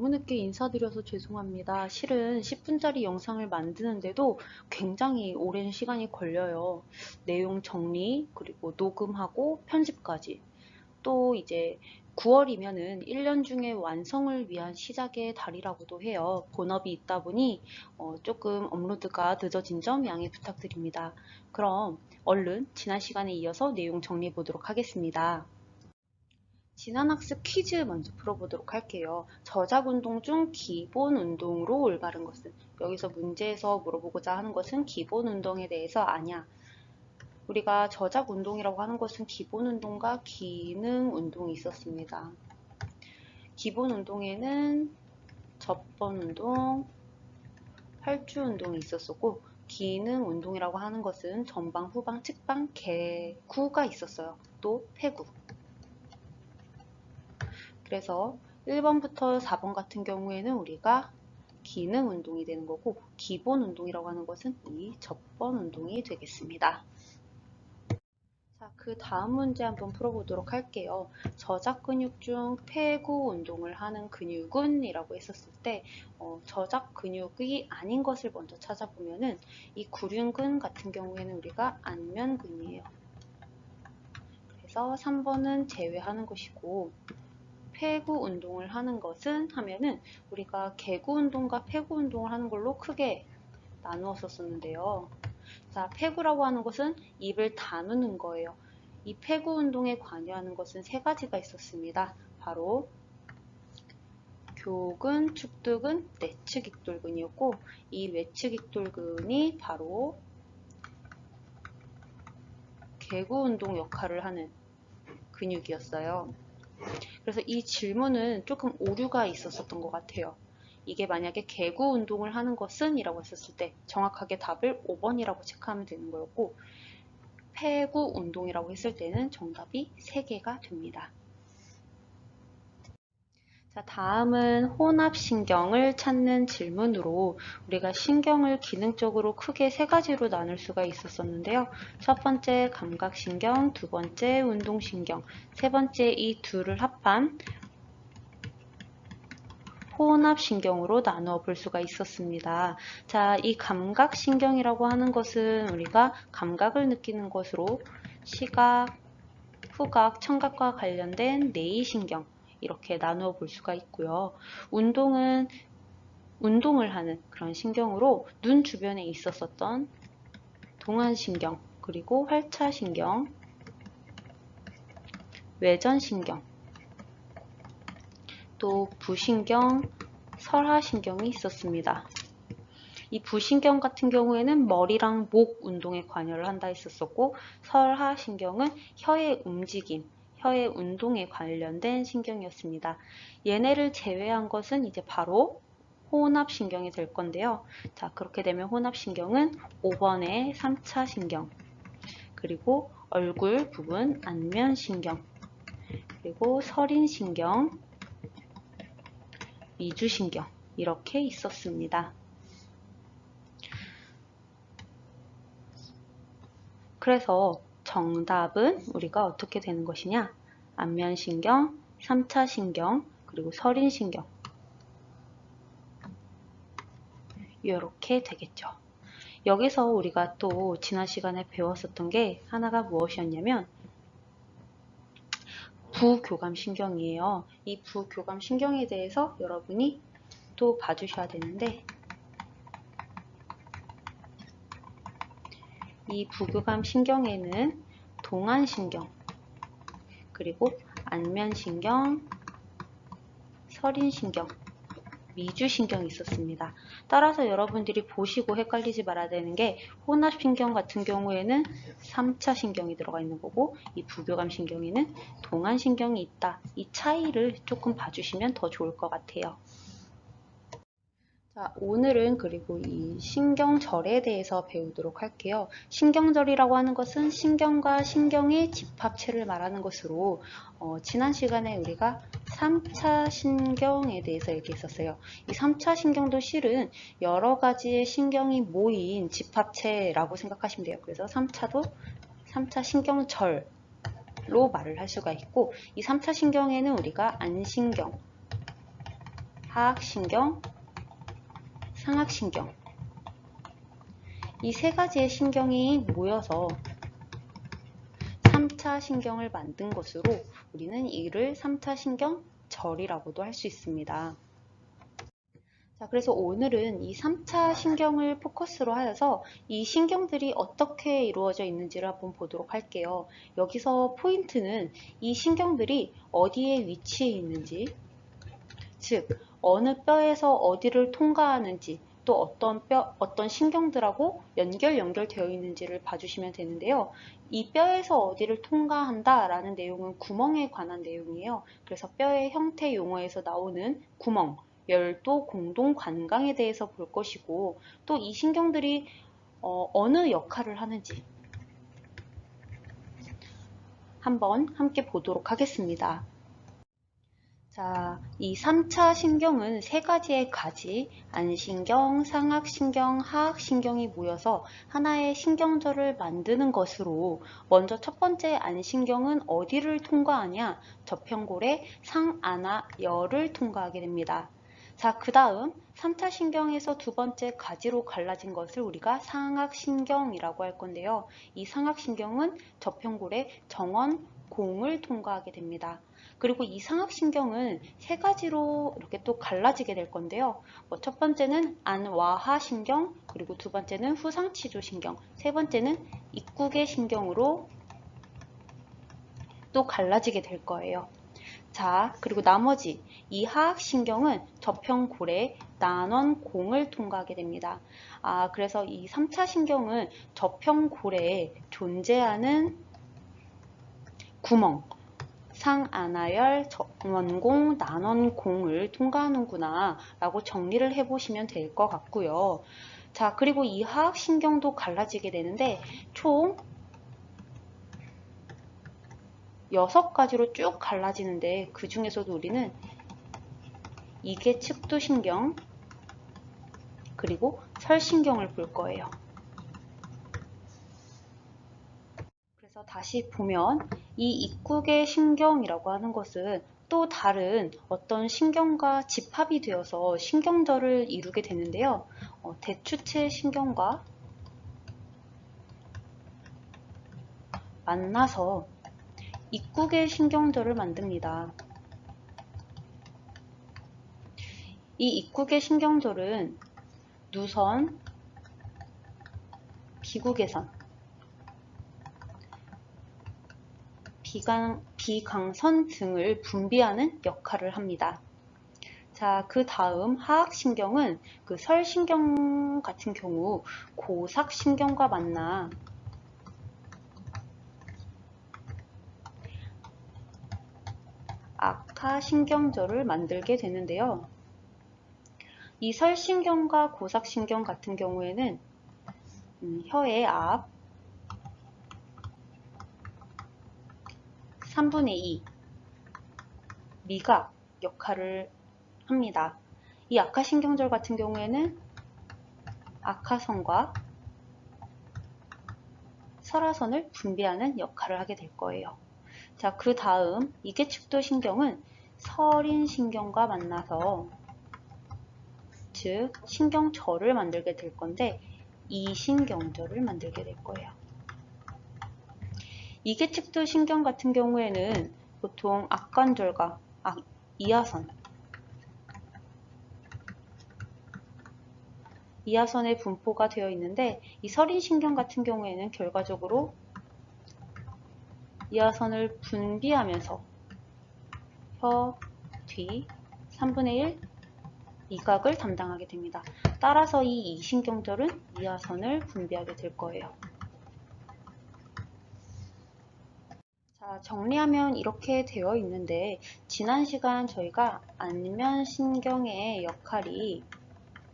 너무 늦게 인사드려서 죄송합니다. 실은 10분짜리 영상을 만드는데도 굉장히 오랜 시간이 걸려요. 내용 정리, 그리고 녹음하고 편집까지. 또 이제 9월이면은 1년 중에 완성을 위한 시작의 달이라고도 해요. 본업이 있다 보니 어, 조금 업로드가 늦어진 점 양해 부탁드립니다. 그럼 얼른 지난 시간에 이어서 내용 정리해 보도록 하겠습니다. 지난 학습 퀴즈 먼저 풀어보도록 할게요. 저작 운동 중 기본 운동으로 올바른 것은? 여기서 문제에서 물어보고자 하는 것은 기본 운동에 대해서 아니야. 우리가 저작 운동이라고 하는 것은 기본 운동과 기능 운동이 있었습니다. 기본 운동에는 접번 운동, 활주 운동이 있었었고 기능 운동이라고 하는 것은 전방, 후방, 측방, 개구가 있었어요. 또 폐구. 그래서 1번부터 4번 같은 경우에는 우리가 기능 운동이 되는 거고 기본 운동이라고 하는 것은 이 접번 운동이 되겠습니다. 자, 그 다음 문제 한번 풀어보도록 할게요. 저작 근육 중 폐구 운동을 하는 근육은 이라고 했었을 때 어, 저작 근육이 아닌 것을 먼저 찾아보면은 이 구륜근 같은 경우에는 우리가 안면근이에요. 그래서 3번은 제외하는 것이고 폐구 운동을 하는 것은 하면은 우리가 개구 운동과 폐구 운동을 하는 걸로 크게 나누었었는데요. 자, 폐구라고 하는 것은 입을 다누는 거예요. 이 폐구 운동에 관여하는 것은 세 가지가 있었습니다. 바로 교근, 축두근, 내측 익돌근이었고 이 외측 익돌근이 바로 개구 운동 역할을 하는 근육이었어요. 그래서 이 질문은 조금 오류가 있었었던 것 같아요. 이게 만약에 개구 운동을 하는 것은 이라고 했었을 때 정확하게 답을 5번이라고 체크하면 되는 거였고 폐구 운동이라고 했을 때는 정답이 3개가 됩니다. 자, 다음은 혼합신경을 찾는 질문으로 우리가 신경을 기능적으로 크게 세 가지로 나눌 수가 있었었는데요. 첫 번째 감각신경, 두 번째 운동신경, 세 번째 이 둘을 합한 혼합신경으로 나누어 볼 수가 있었습니다. 자, 이 감각신경이라고 하는 것은 우리가 감각을 느끼는 것으로 시각, 후각, 청각과 관련된 뇌신경, 이렇게 나누어 볼 수가 있고요. 운동은 운동을 하는 그런 신경으로 눈 주변에 있었었던 동안신경, 그리고 활차신경, 외전신경, 또 부신경, 설하신경이 있었습니다. 이 부신경 같은 경우에는 머리랑 목 운동에 관여를 한다 했었었고 설하신경은 혀의 움직임, 혀의 운동에 관련된 신경이었습니다. 얘네를 제외한 것은 이제 바로 혼합신경이 될 건데요. 자, 그렇게 되면 혼합신경은 5번의 3차 신경, 그리고 얼굴 부분 안면신경, 그리고 설인신경, 미주신경 이렇게 있었습니다. 그래서 정답은 우리가 어떻게 되는 것이냐? 안면신경, 3차 신경, 그리고 설인신경 이렇게 되겠죠. 여기서 우리가 또 지난 시간에 배웠었던 게 하나가 무엇이었냐면 부교감신경이에요. 이 부교감신경에 대해서 여러분이 또 봐주셔야 되는데 이 부교감 신경에는 동안신경, 그리고 안면신경, 설인신경, 미주신경이 있었습니다. 따라서 여러분들이 보시고 헷갈리지 말아야 되는 게 혼합신경 같은 경우에는 3차 신경이 들어가 있는 거고 이 부교감 신경에는 동안신경이 있다. 이 차이를 조금 봐주시면 더 좋을 것 같아요. 자, 오늘은 그리고 이 신경절에 대해서 배우도록 할게요. 신경절이라고 하는 것은 신경과 신경의 집합체를 말하는 것으로 어, 지난 시간에 우리가 3차 신경에 대해서 얘기했었어요. 이 3차 신경도 실은 여러 가지의 신경이 모인 집합체라고 생각하시면 돼요. 그래서 3차도 3차 신경절로 말을 할 수가 있고 이 3차 신경에는 우리가 안신경, 하악신경, 상악신경. 이 세 가지의 신경이 모여서 3차 신경을 만든 것으로 우리는 이를 3차 신경절이라고도 할 수 있습니다. 자, 그래서 오늘은 이 3차 신경을 포커스로 하여서 이 신경들이 어떻게 이루어져 있는지를 한번 보도록 할게요. 여기서 포인트는 이 신경들이 어디에 위치해 있는지, 즉, 어느 뼈에서 어디를 통과하는지, 또 어떤 뼈, 어떤 신경들하고 연결 연결되어 있는지를 봐주시면 되는데요. 이 뼈에서 어디를 통과한다 라는 내용은 구멍에 관한 내용이에요. 그래서 뼈의 형태 용어에서 나오는 구멍, 열도, 공동, 관광에 대해서 볼 것이고 또 이 신경들이 어, 느 역할을 하는지 한번 함께 보도록 하겠습니다. 자, 이 3차 신경은 세 가지의 가지, 안신경, 상악신경, 하악신경이 모여서 하나의 신경절을 만드는 것으로 먼저 첫 번째 안신경은 어디를 통과하냐? 저평골의 상안하 열을 통과하게 됩니다. 자, 그 다음 3차 신경에서 두 번째 가지로 갈라진 것을 우리가 상악신경이라고 할 건데요. 이 상악신경은 저평골의 정원, 공을 통과하게 됩니다. 그리고 이 상악신경은 세 가지로 이렇게 또 갈라지게 될 건데요. 뭐 첫 번째는 안와하신경, 그리고 두 번째는 후상치조신경, 세 번째는 입국의 신경으로 또 갈라지게 될 거예요. 자, 그리고 나머지 이 하악신경은 저평골의 난원공을 통과하게 됩니다. 아, 그래서 이 3차 신경은 저평골에 존재하는 구멍, 상안하열, 원공, 난원공을 통과하는구나 라고 정리를 해보시면 될 것 같고요. 자 그리고 이 하악 신경도 갈라지게 되는데 총 6가지로 쭉 갈라지는데 그 중에서도 우리는 이게 측두신경 그리고 설신경을 볼 거예요. 그래서 다시 보면 이 입국의 신경이라고 하는 것은 또 다른 어떤 신경과 집합이 되어서 신경절을 이루게 되는데요. 어, 대추체 신경과 만나서 입국의 신경절을 만듭니다. 이 입국의 신경절은 누선, 비국외선, 비강, 비강선 등을 분비하는 역할을 합니다. 자, 그 다음 하악신경은 그 설신경 같은 경우 고삭신경과 만나 악하신경절을 만들게 되는데요. 이 설신경과 고삭신경 같은 경우에는 음, 혀의 앞, 3분의 2 미각 역할을 합니다. 이 악화신경절 같은 경우에는 악화선과 설화선을 분비하는 역할을 하게 될 거예요. 자, 그 다음 이계축도신경은 설인 신경과 만나서 즉 신경절을 만들게 될 건데 이 신경절을 만들게 될 거예요. 이계측도 신경 같은 경우에는 보통 악관절과 악, 이하선 이하선의 분포가 되어 있는데 이 설인신경 같은 경우에는 결과적으로 이하선을 분비하면서 혀, 뒤, 3분의 1 이각을 담당하게 됩니다. 따라서 이 이신경절은 이하선을 분비하게 될 거예요. 정리하면 이렇게 되어 있는데 지난 시간 저희가 안면신경의 역할이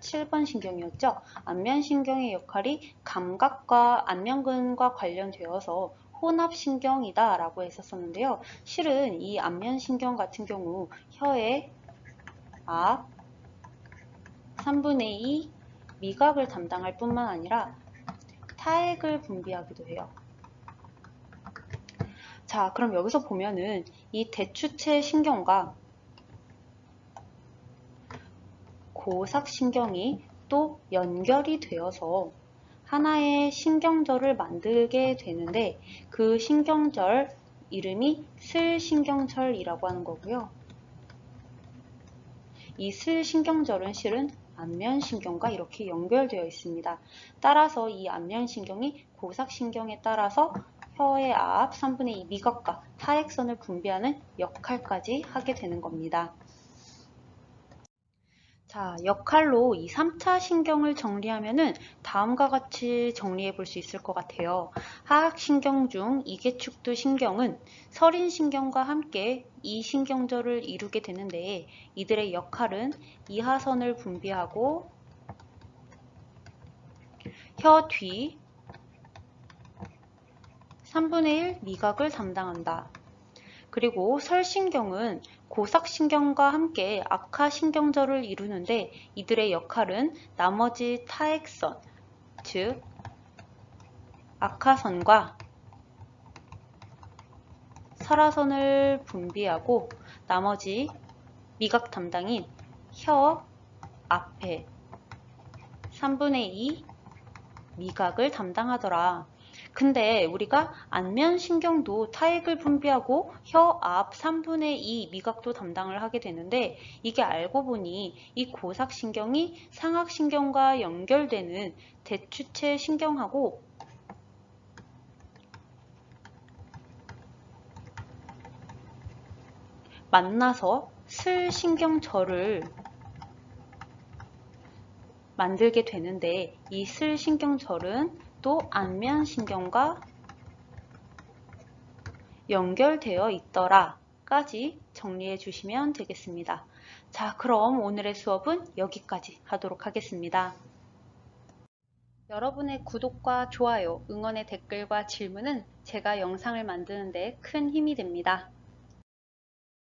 7번 신경이었죠. 안면신경의 역할이 감각과 안면근과 관련되어서 혼합신경이다 라고 했었었는데요. 실은 이 안면신경 같은 경우 혀의 앞 3분의 2 미각을 담당할 뿐만 아니라 타액을 분비하기도 해요. 자, 그럼 여기서 보면은 이 대추체 신경과 고삭신경이 또 연결이 되어서 하나의 신경절을 만들게 되는데 그 신경절 이름이 슬신경절이라고 하는 거고요. 이 슬신경절은 실은 안면신경과 이렇게 연결되어 있습니다. 따라서 이 안면신경이 고삭신경에 따라서 혀의 앞 3분의 2 미각과 타액선을 분비하는 역할까지 하게 되는 겁니다. 자, 역할로 이 3차 신경을 정리하면은 다음과 같이 정리해 볼 수 있을 것 같아요. 하악신경 중 이계축두 신경은 설인신경과 함께 이 신경절을 이루게 되는데 이들의 역할은 이하선을 분비하고 혀 뒤 3분의 1 미각을 담당한다. 그리고 설신경은 고삭신경과 함께 악하신경절을 이루는데 이들의 역할은 나머지 타액선, 즉 악하선과 설하선을 분비하고 나머지 미각 담당인 혀 앞에 3분의 2 미각을 담당하더라. 근데 우리가 안면 신경도 타액을 분비하고 혀 앞 3분의 2 미각도 담당을 하게 되는데 이게 알고 보니 이 고삭신경이 상악신경과 연결되는 대추체 신경하고 만나서 슬신경절을 만들게 되는데 이 슬신경절은 또 안면신경과 연결되어 있더라 까지 정리해 주시면 되겠습니다. 자 그럼 오늘의 수업은 여기까지 하도록 하겠습니다. 여러분의 구독과 좋아요, 응원의 댓글과 질문은 제가 영상을 만드는 데 큰 힘이 됩니다.